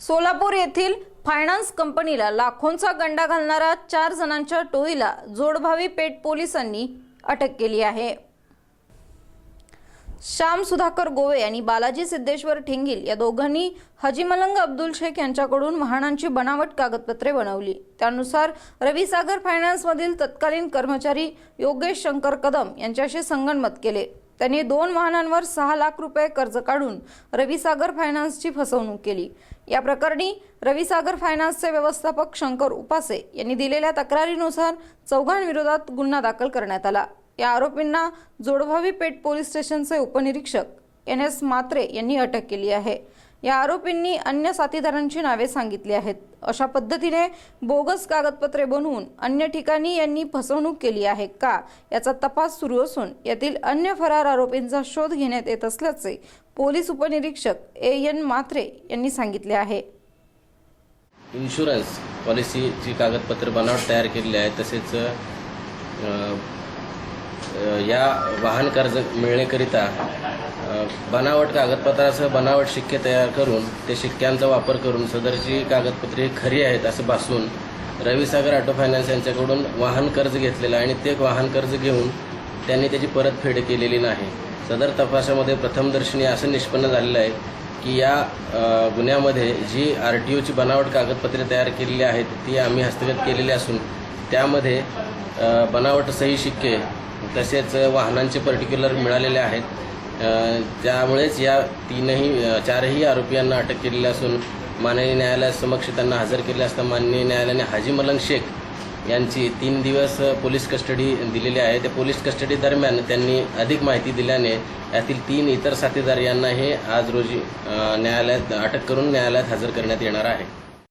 सोलापूर येथील फायनान्स कंपनीला लाखोंचा गंडा घालणारा चार जणांच्या टोळीला जोडभावी पेठ पोलिसांनी अटक केली आहे. श्याम सुधाकर गोवे आणि बालाजी सिद्धेश्वर ठेंगील या दोघांनी हजी मलंग अब्दुल शेख यांच्याकडून वाहनांची बनावट कागदपत्रे बनवली. त्यानुसार रविसागर फायनान्समधील तत्कालीन कर्मचारी योगेश शंकर कदम यांच्याशी संगणमत केले. त्यांनी दोन वाहनांवर सहा लाख रुपये कर्ज काढून रविसागर फायनान्सची फसवणूक केली. या प्रकरणी रविसागर फायनान्सचे व्यवस्थापक शंकर उपासे यांनी दिलेल्या तक्रारीनुसार चौघांविरोधात गुन्हा दाखल करण्यात आला. या आरोपींना जोडभावी पेठ पोलीस स्टेशनचे उपनिरीक्षक एन एस मात्रे यांनी अटक केली आहे. या आरोपींनी अन्य साथीदारांची नावे सांगितली आहेत. अशा पद्धतीने बोगस कागदपत्रे बनवून अन्य ठिकाणी यांनी फसवणूक केली आहे का याचा तपास सुरू असून यातील अन्य फरार आरोपींचा शोध घेण्यात येत असल्याचे पोलीस उपनिरीक्षक ए एन मात्रे यांनी सांगितले आहे. इन्शुरन्स पॉलिसीची कागदपत्र बनावट तयार केलेली आहे. तसेच या वाहन कर्ज मिळण्याकरिता बनावट कागदपत्रासह बनावट शिक्के तयार करून ते शिक्क्यांचा वापर करून सदरची कागदपत्रे खरी आहेत असं भासून रविसागर ऑटो फायनान्स यांच्याकडून वाहन कर्ज घेतलेलं आहे आणि ते वाहन कर्ज घेऊन त्यांनी त्याची परतफेड केलेली नाही. सदर तपासामध्ये प्रथमदर्शनी असं निष्पन्न झालेलं आहे की या गुन्ह्यामध्ये जी आर टी ओची बनावट कागदपत्रे तयार केलेली आहेत ती आम्ही हस्तगत केलेली असून त्यामध्ये बनावट सही शिक्के तसेच वाहनांचे पर्टिक्युलर मिळालेले आहेत. त्यामुळेच या तीनही चारही आरोपींना अटक केलेली असून माननीय न्यायालयासमक्ष त्यांना हजर केले असता माननीय न्यायालयाने हाजी मलंग शेख यांची तीन दिवस पोलीस कस्टडी दिलेली आहे. त्या पोलीस कस्टडी दरम्यान त्यांनी अधिक माहिती दिल्याने यातील तीन इतर साथीदार यांना हे आज रोजी न्यायालयात अटक करून न्यायालयात हजर करण्यात येणार आहे.